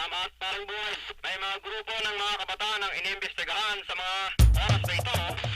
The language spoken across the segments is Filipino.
Salamat, parang buhay. May mga grupo ng mga kabataan ang inimbestigahan sa mga oras na ito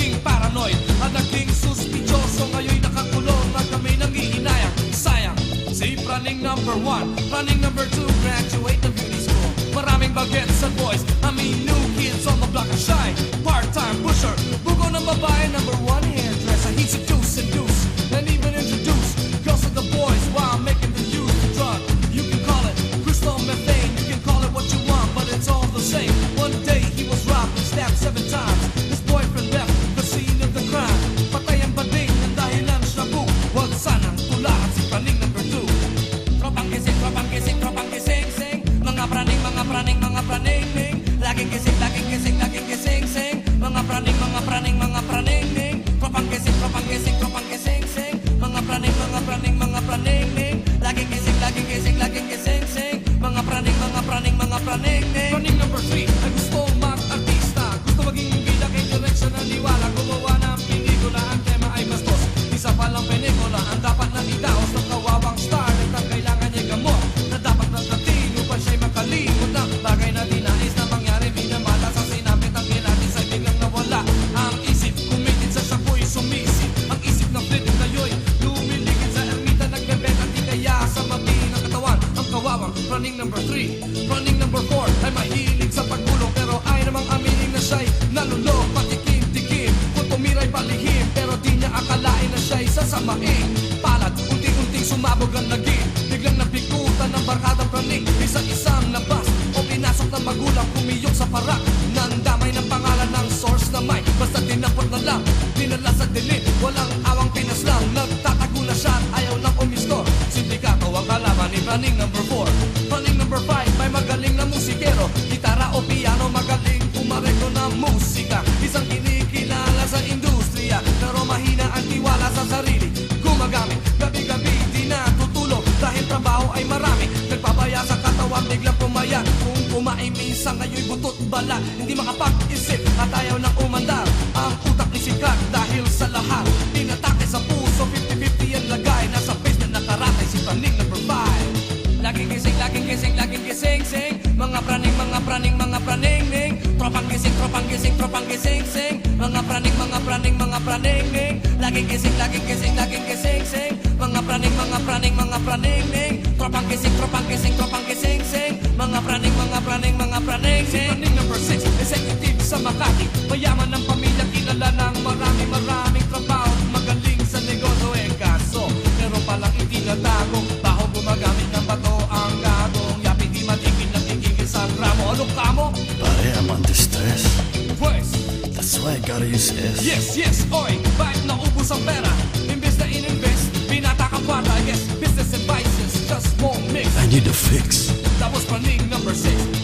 Naging paranoid. At naging suspicioso Ngayon'y nakakulong at kami nangihinayang Sayang, si running number one. Running number two, graduate ng beauty school. Maraming bagets and boys. I mean new kids on the block. Shy Part-time Laging gising, laging gising, laging gising, sing. Mga praning, mga praning, mga praning, ning. Tropang gising, tropang gising, tropang gising, sing. Mga praning, mga praning, mga praning, ning. Laging gising, laging gising, laging gising, sing. Mga praning, mga praning, mga praning, ning. Praning number three, running number 3 Running number 4 ay mahilig sa pagulong Pero ay namang aminin na siya'y nalulog Patikim-tikim. Kung tumira'y palihim Pero di niya akalain na siya'y sasamain. Palad, unti-unting sumabog ang lagim Biglang napikutan ng barkadang praning. Isa-isang labas o pinasok ng magulang Kumiyok sa parak. Nandamay ng pangalan ng source na may Basta tinapot na lang, dinala sa dilim. Walang awang pinaslang Nagtatago na siya ayaw nang umisko Sindikato ang kalaban ni running number bala Hindi makapag-isip at ayaw nang umandar Ang utak ni si Clark dahil sa lahat Tinatake sa puso, 50-50 ang lagay. Nasa base na nakaratay si Paning number 5 Laging gising, laging gising, laging gising, sing. Mga praning, mga praning, mga praning, ning. Tropang gising, tropang gising, tropang gising, sing. Mga praning, mga praning, mga praning, ning. Laging gising, laging gising, laging gising, sing. Mga praning, mga praning, mga praning, ning Tropang gising, tropang gising, tropang gising, sing Mga praning, mga praning, mga praning, sing Praning number 6, executive sa Makati. Mayaman ng pamilya, kilala ng marami, maraming trabaho. Magaling sa negosyo, eh kaso. Pero palang hindi natago Baho gumagamit ng bato ang gagong Yapi di matigil, nagigigil sa ramo. Anong kamo? Pare, I'm under stress. Pues, That's why I gotta use S. yes, yes, oy. Bakit naubos ang pera? Imbes na in-invest Binata ka para, yes need a fix. Tapos paning number 6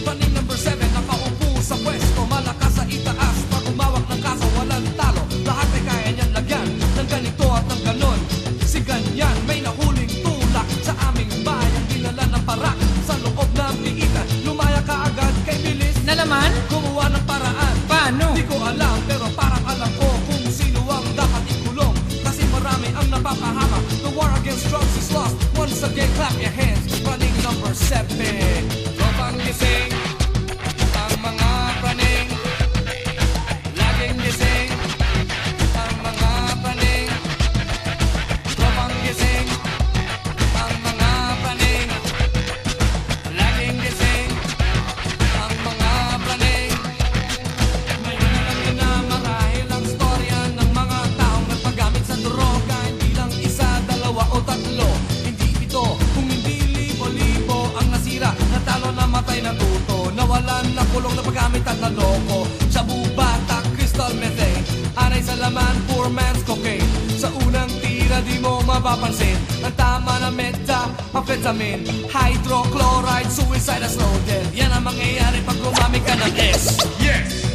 Nawalan ng kulong na paggamit at naloko. Shabu, batak, crystal methane Anay sa laman, poor man's cocaine. Sa unang tira di mo mapapansin. Ang tama na methamphetamine. Hydrochloride, suicide at slow death. Yan ang mangyayari pag gumamit ka ng S. Yes,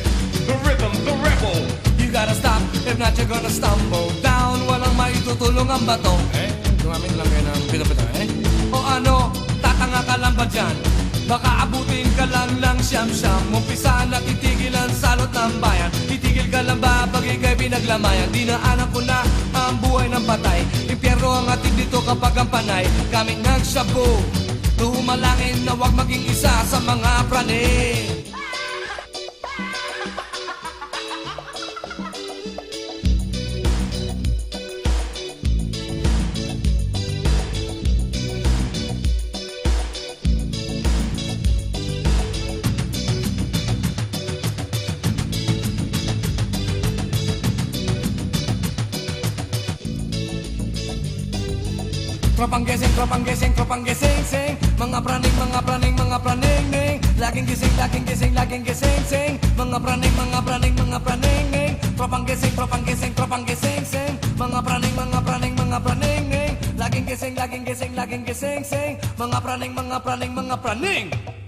the rhythm, the rebel. You gotta stop, if not you're gonna stumble. Down Walang maitutulong ang bato. Eh, gumamit lang kayo ng pito-pito eh? O ano, tatanga ka lang ba dyan? Baka abutin ka lang ng siyam-siyam. Umpisa na titigilan salot ng bayan. Titigil ka lang ba pag ikay pinaglamayan? Dinaanan ko na ang buhay ng patay. Impyerno ang ating dito kapag ang panay. Gamit ng shabu Tumalangin na wag maging isa sa mga praning Tropang gising, tropang gising, tropang gising, sing. Mga praning, mga praning, mga praning, ning. Laging gising, laging gising, laging gising, sing. Mga praning, mga praning, mga praning, ning. Tropang gising, tropang gising, tropang gising, sing. Mga praning, mga praning, mga praning, ning. Laging gising, laging gising, laging gising, sing. Mga praning, mga praning, mga praning